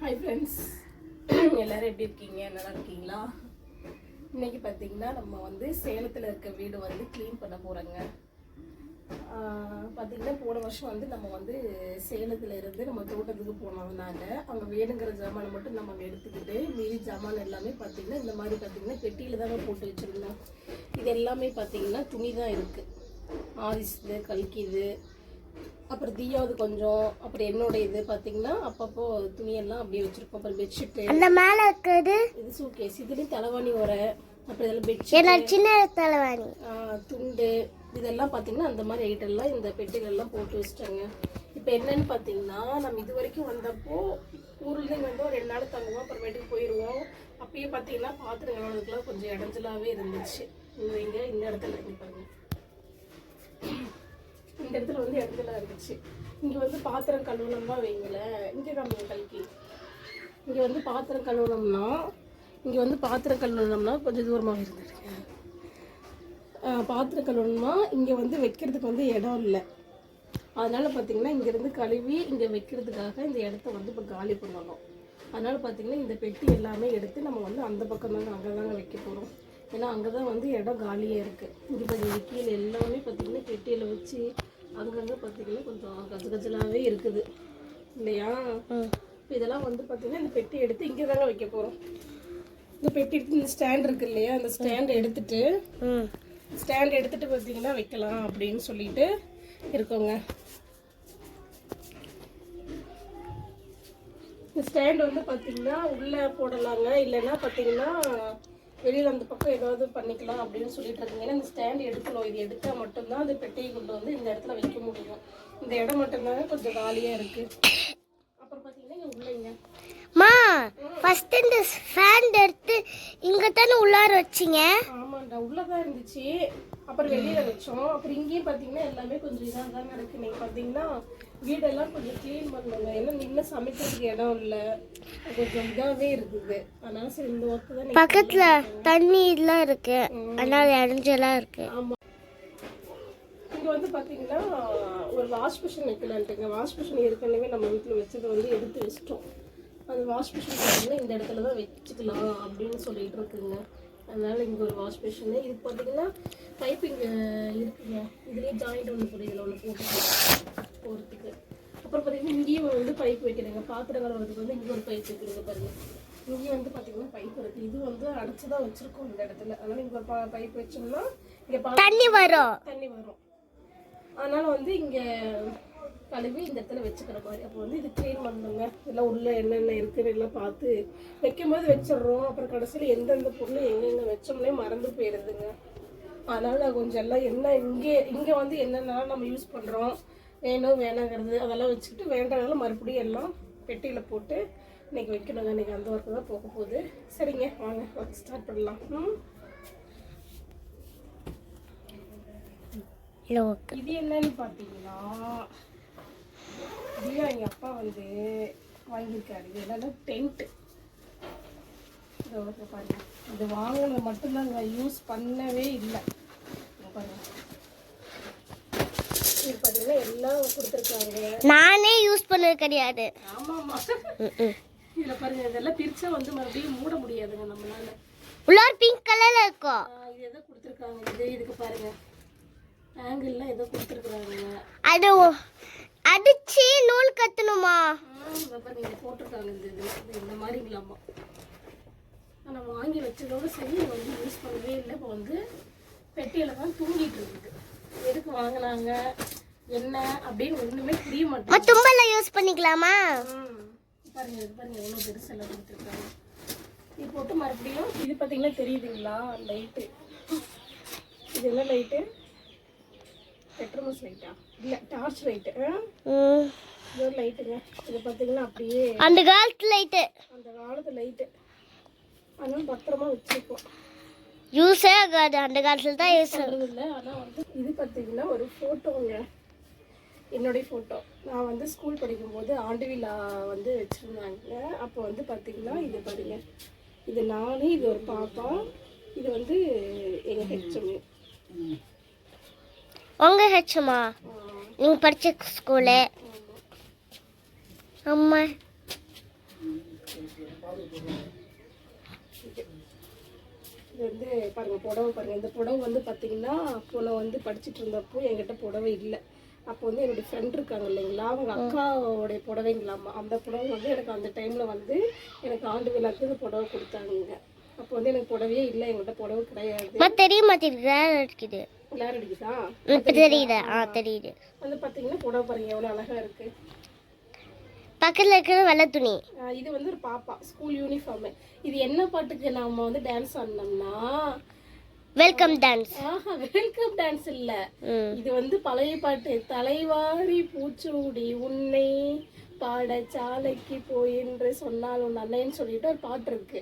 Hi friends எல்லோரும் எப்படி இருக்கீங்க? நல்லா இருக்கீங்களா? இன்றைக்கி பார்த்தீங்கன்னா நம்ம வந்து சேலத்தில் இருக்க வீடு வந்து க்ளீன் பண்ண போகிறோங்க பார்த்தீங்கன்னா போன வருஷம் வந்து நம்ம வந்து சேலத்தில் இருந்து நம்ம தோட்டத்துக்கு போனதுனால அங்கே வேணுங்கிற ஜாமானை மட்டும் நம்ம எடுத்துக்கிட்டு மீதி ஜாமான் எல்லாமே பார்த்தீங்கன்னா இந்த மாதிரி பார்த்தீங்கன்னா பெட்டியில் தாங்க போட்டு வச்சுருந்தோம். இது எல்லாமே பார்த்தீங்கன்னா துணி தான் இருக்குது ஆரிஸ்து கல்கிது அப்புறம் தீயாவது கொஞ்சம் அப்புறம் என்னோட இது பார்த்தீங்கன்னா அப்பப்போ துணியெல்லாம் அப்படியே வச்சிருக்கோம் அப்புறம் பெட்ஷீட்டு அந்த மேல இருக்கிறது? இது சூட்கேஸ் இதுலேயும் தலைவாணி உரை அப்புறம் இதெல்லாம் பெட்ஷீட் சின்ன தலைவாணி? துண்டு. இதெல்லாம் பார்த்தீங்கன்னா அந்த மாதிரி ஐட்டம்லாம் இந்த பெட்டிலெல்லாம் போட்டு வச்சிட்டாங்க. இப்போ என்னன்னு பார்த்தீங்கன்னா நம்ம இது வரைக்கும் வந்தப்போ ஊர்லேருந்து வந்து ஒரு ரெண்டு நாள் தங்குவோம் அப்புறமேட்டுக்கு போயிடுவோம் அப்பயே பார்த்தீங்கன்னா பாத்திரம் கழுவுறதுக்குலாம் கொஞ்சம் இடைஞ்சலாகவே இருந்துச்சு. இங்கே இந்த இடத்துல இங்கே பாருங்க. இந்த இடத்துல வந்து இடத்துல இருந்துச்சு. இங்கே வந்து பாத்திரம் கழுவணும்னா வைங்களேன் இங்கே நம்ம கல்கி. இங்கே வந்து பாத்திரம் கழுவணும்னா இங்கே வந்து பாத்திரம் கழுவணும்னா கொஞ்சம் தூரமாக இருந்துருக்கு பாத்திரம் கழுவணும்னா இங்கே வந்து வைக்கிறதுக்கு வந்து இடம் இல்லை. அதனால் பார்த்தீங்கன்னா இங்கேருந்து கழுவி இங்கே வைக்கிறதுக்காக இந்த இடத்த வந்து இப்போ காலி பண்ணணும். அதனால் பார்த்தீங்கன்னா இந்த பெட்டி எல்லாமே எடுத்து நம்ம வந்து அந்த பக்கம் தாங்க அங்கே தாங்க வைக்க போகிறோம் ஏன்னா அங்கே தான் வந்து இடம் காலியாக இருக்குது இங்கே பார்த்தீங்கன்னா கீழே எல்லாமே பார்த்தீங்கன்னா பெட்டியில் வச்சு அங்கங்கே பார்த்தீங்கன்னா கொஞ்சம் கஜ கஜலாகவே இருக்குது. இல்லையா? இதெல்லாம் வந்து பார்த்தீங்கன்னா இந்த பெட்டி எடுத்து இங்கே தாங்க வைக்க போகிறோம் இந்த பெட்டி எடுத்து இந்த ஸ்டாண்ட் இருக்கு இல்லையா? அந்த ஸ்டாண்ட் எடுத்துட்டு ஸ்டாண்ட் எடுத்துட்டு பார்த்தீங்கன்னா வைக்கலாம் அப்படின்னு சொல்லிட்டு இருக்கோங்க. இந்த ஸ்டாண்ட் வந்து பார்த்தீங்கன்னா உள்ளே போடலாங்க. இல்லைன்னா பார்த்தீங்கன்னா வெளியில் அந்த பக்கம் ஏதாவது பண்ணிக்கலாம் அப்படின்னு சொல்லிட்டு இருக்கீங்க. ஏன்னா இந்த ஸ்டாண்ட் எடுக்கணும். இது எடுத்தால் மட்டும்தான் அந்த பெட்டியை கொண்டு வந்து இந்த இடத்துல வைக்க முடியும். இந்த இடம் மட்டும்தாங்க கொஞ்சம் காலியாக இருக்குது அப்புறம் பார்த்தீங்கன்னா இங்கே உள்ளேங்க. மா ஃபர்ஸ்ட் இந்த ஃபேன் எடுத்து இங்க தானே உள்ளார வச்சீங்க? ஆமாண்டா உள்ளதான் இருந்துச்சு. அப்புறம் வெளியில வச்சோம். அப்புறம் இங்கேயும் பாத்தீங்கன்னா எல்லாமே கொஞ்சம் இதாக தான் இருக்கு. நீங்க பாத்தீங்கன்னா வீடெல்லாம் கொஞ்சம் க்ளீன் பண்ணணுங்க ஏன்னா நின்று சமைக்கிறதுக்கு இடம் இல்லை. கொஞ்சம் இதாகவே இருக்குது. அதனால சரி இந்த ஒர்க்கு தான் பக்கத்துல தண்ணி எல்லாம் இருக்கு. அதனால இடைஞ்சலாம் இருக்கு. ஆமா. இங்க வந்து பாத்தீங்கன்னா ஒரு வாஷ் மிஷின் வைக்கலான்ட்டுங்க வாஷ் மிஷின் ஏற்கனவே நம்ம வீட்டில் வச்சதை வந்து எடுத்து வச்சிட்டோம். அந்த வாஷ் மிஷின் பார்த்தீங்கன்னா இந்த இடத்துல தான் வச்சுக்கலாம் அப்படின்னு சொல்லிட்டு இருக்குங்க. அதனால இங்கே ஒரு வாஷ் மிஷின் இது பார்த்தீங்கன்னா பைப் இங்கே இருக்குங்க. இதுலேயே ஜாயிண்ட் ஒன்று போடுது இதில் ஒன்று போட்டு பார்த்தீங்கன்னா இங்கேயும் வந்து பைப் வைக்கிறேங்க. பாத்திரம் கழுவுறதுக்கு வந்து இங்கே ஒரு பைப் வைக்கிறீங்க பாருங்க. இங்கேயும் வந்து பார்த்தீங்கன்னா பைப் இருக்குது இது வந்து அடைச்சி தான் வச்சுருக்கோம் இந்த இடத்துல. அதனால் இங்கே ஒரு பைப் வச்சோம்னா இங்கே பா தண்ணி வரும். தண்ணி வரும். அதனால வந்து இங்க கழுவி இந்த இடத்துல வச்சுக்கிற மாதிரி. அப்போ வந்து இது க்ளீன் பண்ணணுங்க. எல்லாம் உள்ள என்னென்ன இருக்குன்னு எல்லாம் பார்த்து வைக்கும் போது வச்சிடுறோம். அப்புறம் கடைசியில் எந்தெந்த பொருள் எங்கெங்க வச்சோம்னே மறந்து போயிடுதுங்க. அதனால கொஞ்சம் எல்லாம் என்ன இங்கே இங்கே வந்து என்னென்ன நம்ம யூஸ் பண்ணுறோம் வேணும் வேணாங்கிறது. அதெல்லாம் வச்சுக்கிட்டு வேண்டாம் மறுபடியும் எல்லாம் பெட்டியில் போட்டு இன்னைக்கு வைக்கணுங்க. இன்னைக்கு அந்த ஒர்க்கு தான் போக போகுது. சரிங்க வாங்க ஒர்க் ஸ்டார்ட் பண்ணலாம். இது என்னன்னு பார்த்தீங்கன்னா தியா எங்கள் அப்பா வந்து வாங்கியிருக்காரு. இது என்னன்னா டென்ட்டு இதை பாருங்க. இது வாங்கினது மட்டும்தாங்க. யூஸ் பண்ணவே இல்லை இங்க பாருங்க இது எல்லாம் கொடுத்துருக்காங்க. நானே யூஸ் பண்ணது கிடையாது. ஆமாம்மா. இதில் பாருங்க இதெல்லாம் பிரிச்சா வந்து மறுபடியும் மூட முடியாதுங்க நம்மளால. உள்ளார பிங்க் கலர்ல இருக்கும் இது எதோ கொடுத்துருக்காங்க. இது இதுக்கு பாருங்க. ஆங்கிள்லாம் ஏதோ கொடுத்துருக்குறாங்க. அது அடிச்சு நூல் கட்டணுமா நீங்கள் போட்டிருக்காங்க இந்த இது. இது இந்த மாதிரி இல்லாமல் ஆனால் வாங்கி வச்சதோட சரி இதை வந்து யூஸ் பண்ணவே இல்லை. இப்போ வந்து பெட்டியில் தான் தூங்கிட்டு இருக்குது. எதுக்கு வாங்கினாங்க? என்ன அப்படின்னு ஒன்றுமே புரிய மாட்டேங்குது. தும்பல யூஸ் பண்ணிக்கலாமா. பாருங்க இது பாருங்க எவ்வளோ பெருசெல்லாம் கொடுத்துருக்காங்க. இது போட்டு மறுபடியும் இது பார்த்தீங்கன்னா தெரியுதுங்களா? லைட்டு இது என்ன லைட்டு பெட்ரோமஸ் லைட்டா இல்லை டார்ச் லைட்டு. இது ஒரு லைட்டுங்க இது பார்த்தீங்கன்னா அப்படியே அந்த காலத்து லைட்டு அந்த காலத்து லைட்டு அதனால பத்திரமா வச்சிருக்கோம். யூஸே ஆகாது. அந்த காலத்துல தான் யூஸ் சொல்றது இல்லை. ஆனால் வந்து இது பார்த்தீங்கன்னா ஒரு ஃபோட்டோங்க என்னுடைய ஃபோட்டோ நான் வந்து ஸ்கூல் படிக்கும்போது ஆண்டு விழா வந்து வச்சுருந்தாங்க. அப்போ வந்து பார்த்தீங்கன்னா இது பாருங்க. இது நானு இது ஒரு பாப்பா. இது வந்து எங்கள் ஹெச்எம் உங்க ஹெச்மா நீங்க படிச்ச ஸ்கூலு அம்மா. இது வந்து பாருங்க புடவை பாருங்க. இந்த புடவை வந்து பார்த்தீங்கன்னா அப்போ நான் வந்து படிச்சுட்டு இருந்தப்போ என்கிட்ட புடவை இல்லை. அப்போ வந்து என்னுடைய ஃப்ரெண்ட் இருக்காங்க இல்லைங்களா அவங்க அக்காவுடைய புடவைங்களாமா. அந்த புடவை வந்து எனக்கு அந்த டைமில் வந்து எனக்கு ஆண்டு விழாக்கு இந்த புடவை கொடுத்தாங்க. அப்போ வந்து எனக்கு புடவையே இல்லை என்கிட்ட புடவை கிடையாது. தெரிய மாட்டேங்குது இருக்குது. எல்லாரும் அடிக்குதா தெரியுது? ஆ தெரியுது. வந்து பார்த்தீங்கன்னா புடவை பாருங்க எவ்வளோ அழகா இருக்கு. பக்கத்தில் இருக்கிறது வெள்ளை துணி. இது வந்து ஒரு பாப்பா ஸ்கூல் யூனிஃபார்மு இது என்ன பாட்டுக்கு நாம வந்து டான்ஸ் ஆடினோம்னா வெல்கம் டான்ஸ் ஆஹா வெல்கம் டான்ஸ் இல்ல. இது வந்து பழைய பாட்டு. தலைவாரி பூச்சூடி உன்னை பாட சாலைக்கு போய் என்று சொன்னால் உன் அண்ணன்னு சொல்லிட்டு ஒரு பாட்டு இருக்கு.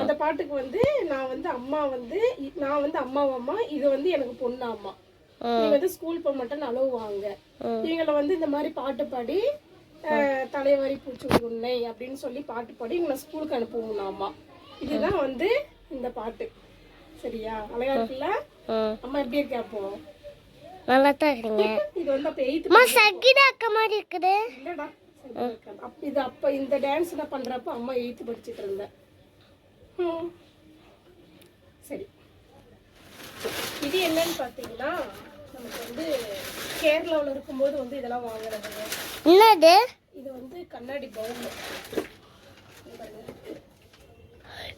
அந்த பாட்டுக்கு வந்து நான் வந்து அம்மா வந்து நான் வந்து அம்மாவும் அம்மா இது வந்து எனக்கு பொண்ணு அம்மா. நீங்க வந்து ஸ்கூல் போக மாட்டேன்னு அழுவாங்க. இவங்களை வந்து இந்த மாதிரி பாட்டு பாடி தலைவாரி பூச்சூடி உன்னை அப்படின்னு சொல்லி பாட்டு பாடி இவங்களை ஸ்கூலுக்கு அனுப்புவோம் அம்மா. இதுதான் வந்து இந்த பாட்டு. சரியா? அழகா இருக்குல்ல? அம்மா எப்படி இருக்கா அப்போ? நல்லா தான் இருக்கீங்க. இது வந்து அப்ப எயித்து அம்மா சகிதா அக்கா மாதிரி இருக்குது. இல்லடா சரி, இருக்காது. அப்ப இது அப்ப இந்த டான்ஸ் நான் பண்றப்ப அம்மா எயித்து படிச்சிட்டு இருந்தேன். சரி. இது என்னன்னு பாத்தீங்கன்னா நமக்கு வந்து கேரளாவில் இருக்கும்போது வந்து இதெல்லாம் வாங்குறதுங்க என்னது? இது வந்து கண்ணாடி பவுல்.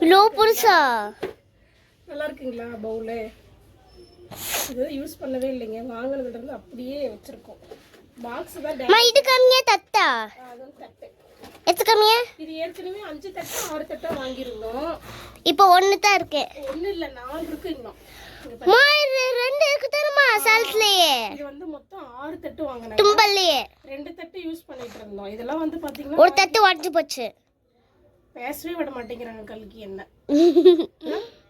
இவ்வளோ புதுசா? நல்லா இருக்குங்களா பவுலு இது யூஸ் பண்ணவே இல்லைங்க. வாங்கினதுல இருந்து அப்படியே வச்சிருக்கோம். பாக்ஸ் தான் இது கம்மியா தட்டா? எத்து கம்மியா? இது ஏற்கனவே அஞ்சு தட்டு ஆறு தட்டா வாங்கியிருந்தோம். இப்போ ஒன்று தான் இருக்கு. ஒன்றும் இல்லை நாலு இருக்கு இன்னும். ரெண்டு இருக்கு தானம்மா சேல்ஸ்லயே இது வந்து மொத்தம் ஆறு தட்டு வாங்கினேன் தும்பல்லையே? ரெண்டு தட்டு யூஸ் பண்ணிட்டு இருந்தோம். இதெல்லாம் வந்து பாத்தீங்கன்னா ஒரு தட்டு உடஞ்சு போச்சு. பேசவே விட மாட்டேங்கிறாங்க கல்கி என்ன.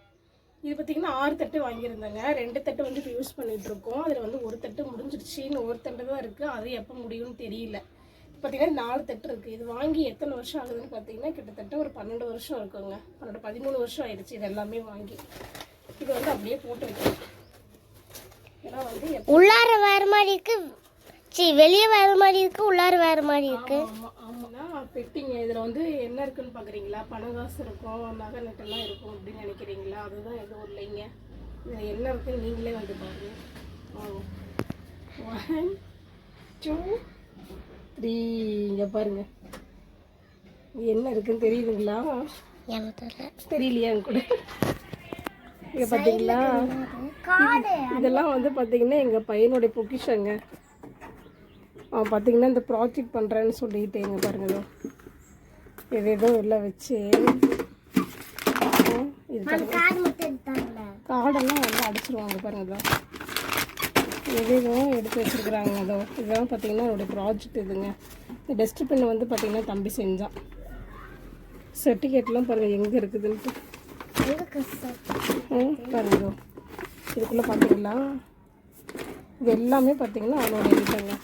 இது பார்த்தீங்கன்னா ஆறு தட்டு வாங்கியிருந்தேங்க. ரெண்டு தட்டு வந்து இப்போ யூஸ் பண்ணிகிட்ருக்கோம் அதில் வந்து ஒரு தட்டு முடிஞ்சிருச்சு இன்னும் ஒரு தட்டு தான் இருக்குது அது எப்போ முடியும்னு தெரியல. பார்த்தீங்கன்னா நாலு தட்டு இருக்குது இது வாங்கி எத்தனை வருஷம் ஆகுதுன்னு பார்த்தீங்கன்னா கிட்டத்தட்ட ஒரு பன்னெண்டு வருஷம் இருக்குங்க. பன்னெண்டு பதிமூணு வருஷம் ஆயிடுச்சு இது எல்லாமே வாங்கி. இது வந்து அப்படியே போட்டு வைக்கணும் ஏன்னா வந்து உள்ளார வர மாதிரி இருக்குது சி வெளியே வேற மாதிரி இருக்கு உள்ளார வேற மாதிரி இருக்கு. ஆமா ஆமாண்ணா பெட்டிங்க இதில் வந்து என்ன இருக்குன்னு பார்க்குறீங்களா பணம் காசு இருக்கும் நகை நட்டெல்லாம் இருக்கும் அப்படின்னு நினைக்கிறீங்களா? அதுதான் எதுவும் இல்லைங்க இதில் என்ன இருக்குன்னு நீங்களே வந்து பாருங்க. ஒன் டூ த்ரீ இங்கே பாருங்க. இது என்ன இருக்குன்னு தெரியுதுங்களா? தெரியலையா கூட? இங்கே பார்த்தீங்களா இதெல்லாம் வந்து பார்த்தீங்கன்னா எங்கள் பையனுடைய பொக்கிஷங்க. பார்த்தீங்கன்னா இந்த ப்ராஜெக்ட் பண்ணுறேன்னு சொல்லிட்டு எங்க பாருங்க இதோ. ஏதோ எல்லாம் வச்சு. இது காடெல்லாம் வந்து அடிச்சிருவாங்க பாருங்க இதோ எது ஏதோ எடுத்து வச்சிருக்கிறாங்க. அதோ இதெல்லாம் பார்த்தீங்கன்னா என்னுடைய ப்ராஜெக்ட் இதுங்க. இந்த டஸ்ட்பின் வந்து பார்த்தீங்கன்னா தம்பி செஞ்சான் சர்டிஃபிகேட்லாம் பாருங்கள் எங்கே இருக்குதுன்ட்டு. ம், பாருங்க. இதோ. இதுக்குள்ளே பார்த்தீங்களா இது எல்லாமே பார்த்தீங்கன்னா அவனோட இதுங்க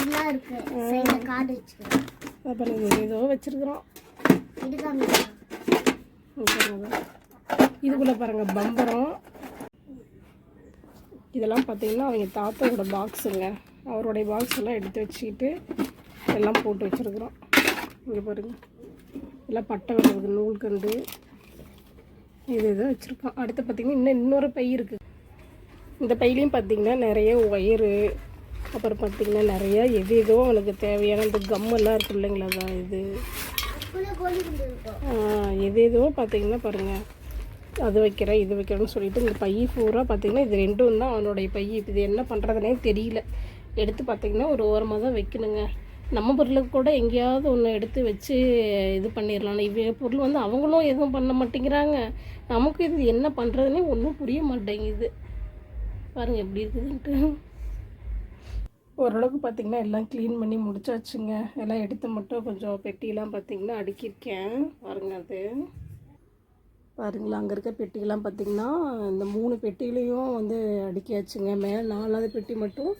காடுலாம் இருக்கு. சைடுல காடு வச்சுக்கிறேன் அது பாருங்க இது ஏதோ வச்சிருக்கிறோம். இதுக்குள்ளே பாருங்க பம்பரம். இதெல்லாம் பார்த்தீங்கன்னா அவங்க தாத்தாவோட பாக்ஸுங்க அவருடைய பாக்ஸ் எல்லாம் எடுத்து வச்சுக்கிட்டு எல்லாம் போட்டு வச்சிருக்கிறோம். இங்கே பாருங்க. எல்லாம் பட்டை விடுறது நூல்கண்டு இது இதை வச்சுருக்கோம். அடுத்து பார்த்தீங்கன்னா இன்னும் இன்னொரு பை இருக்குது இந்த பையிலையும் பார்த்தீங்கன்னா நிறைய ஒயரு அப்புறம் பார்த்தீங்கன்னா நிறையா எது எதோ அவனுக்கு தேவையான இந்த கம்மெல்லாம் இருக்கு இல்லைங்களா தான் இது. எது ஏதோ பார்த்தீங்கன்னா பாருங்கள் அது வைக்கிறேன் இது வைக்கிறேன்னு சொல்லிட்டு இந்த பை பூரா பார்த்திங்கன்னா இது ரெண்டும் தான் அவனுடைய பை. இது என்ன பண்ணுறதுனே தெரியல. எடுத்து பார்த்திங்கன்னா ஒரு ஓரமாக தான் வைக்கணுங்க. நம்ம பொருளுக்கு கூட எங்கேயாவது ஒன்று எடுத்து வச்சு இது பண்ணிடலாம் இவங்க பொருள் வந்து அவங்களும் எதுவும் பண்ண மாட்டேங்கிறாங்க. நமக்கு இது என்ன பண்ணுறதுனே ஒன்றும் புரிய மாட்டேங்குது. பாருங்கள் எப்படி இருக்குதுன்ட்டு. ஓரளவுக்கு பார்த்திங்கன்னா எல்லாம் க்ளீன் பண்ணி முடிச்சாச்சுங்க. எல்லாம் எடுத்து மட்டும் கொஞ்சம் பெட்டியெல்லாம் பார்த்திங்கன்னா அடுக்கியிருக்கேன். பாருங்க அது. பாருங்களா அங்கே இருக்க பெட்டியெல்லாம் பார்த்திங்கன்னா இந்த மூணு பெட்டிகளையும் வந்து அடுக்கியாச்சுங்க. மேலே நாலாவது பெட்டி மட்டும்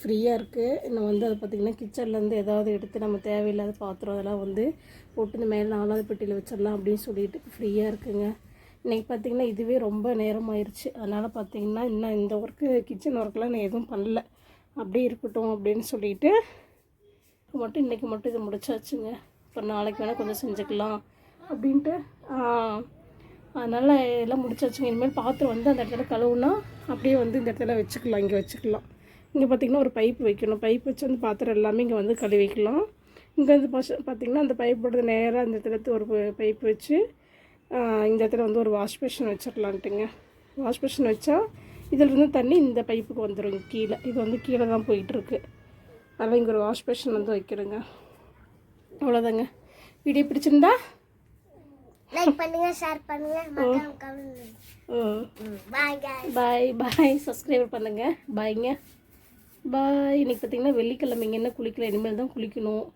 ஃப்ரீயாக இருக்குது இன்னும் வந்து அது பார்த்திங்கன்னா கிச்சன்லேருந்து ஏதாவது எடுத்து நம்ம தேவையில்லாத பாத்திரம் அதெல்லாம் வந்து போட்டு இந்த மேலே நாலாவது பெட்டியில் வச்சிடலாம் அப்படின்னு சொல்லிட்டு ஃப்ரீயாக இருக்குங்க. இன்றைக்கி பார்த்திங்கன்னா இதுவே ரொம்ப நேரம் ஆயிடுச்சு அதனால் பார்த்திங்கன்னா இன்னும் இந்த ஒர்க்கு கிச்சன் ஒர்க்கெலாம் நான் எதுவும் பண்ணல. அப்படியே இருக்கட்டும் அப்படின்னு சொல்லிட்டு மட்டும் இன்றைக்கி மட்டும் இது முடிச்சாச்சுங்க. இப்போ நாளைக்கு வேணால் கொஞ்சம் செஞ்சுக்கலாம் அப்படின்ட்டு அதனால் எல்லாம் முடிச்சாச்சுங்க. இனிமேல் பாத்திரம் வந்து அந்த இடத்துல கழுவுனா அப்படியே வந்து இந்த இடத்துல வச்சுக்கலாம் இங்கே வச்சுக்கலாம். இங்கே பார்த்திங்கன்னா ஒரு பைப் வைக்கணும். பைப் வச்சு அந்த பாத்திரம் எல்லாமே இங்கே வந்து கழுவி வைக்கலாம். இங்கே வந்து பஸ் பார்த்திங்கன்னா அந்த பைப்போட நேராக அந்த இடத்துல ஒரு பைப் வச்சு இந்த இடத்துல வந்து ஒரு வாஷ் பேஷன் வச்சிடலான்ட்டுங்க வாஷ் பேஷன் வச்சா இதில் இருந்து தண்ணி இந்த பைப்புக்கு வந்துடும் கீழே. இது வந்து கீழே தான் போயிட்டுருக்கு. அதனால் இங்கே ஒரு வாஷ் பேஷன் வந்து வைக்கிறேங்க. அவ்வளோதாங்க வீடியோ பிடிச்சிருந்தா? லைக் பண்ணுங்க ஷேர் பண்ணுங்க. பாய் பாய் சப்ஸ்கிரைப் பண்ணுங்கள் பாய்ங்க பாய் இன்னைக்கு பார்த்தீங்கன்னா வெள்ளிக்கிழமைங்க. என்ன குளிக்கல? இனிமேல் தான் குளிக்கணும்.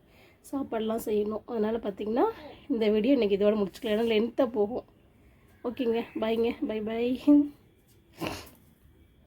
சாப்பாடெலாம் செய்யணும். அதனால் பார்த்தீங்கன்னா இந்த வீடியோ இன்றைக்கி இதோட முடிச்சுக்கலாம். ஏன்னா லென்த்தாக போகும். ஓகேங்க பாய்ங்க பை பாய்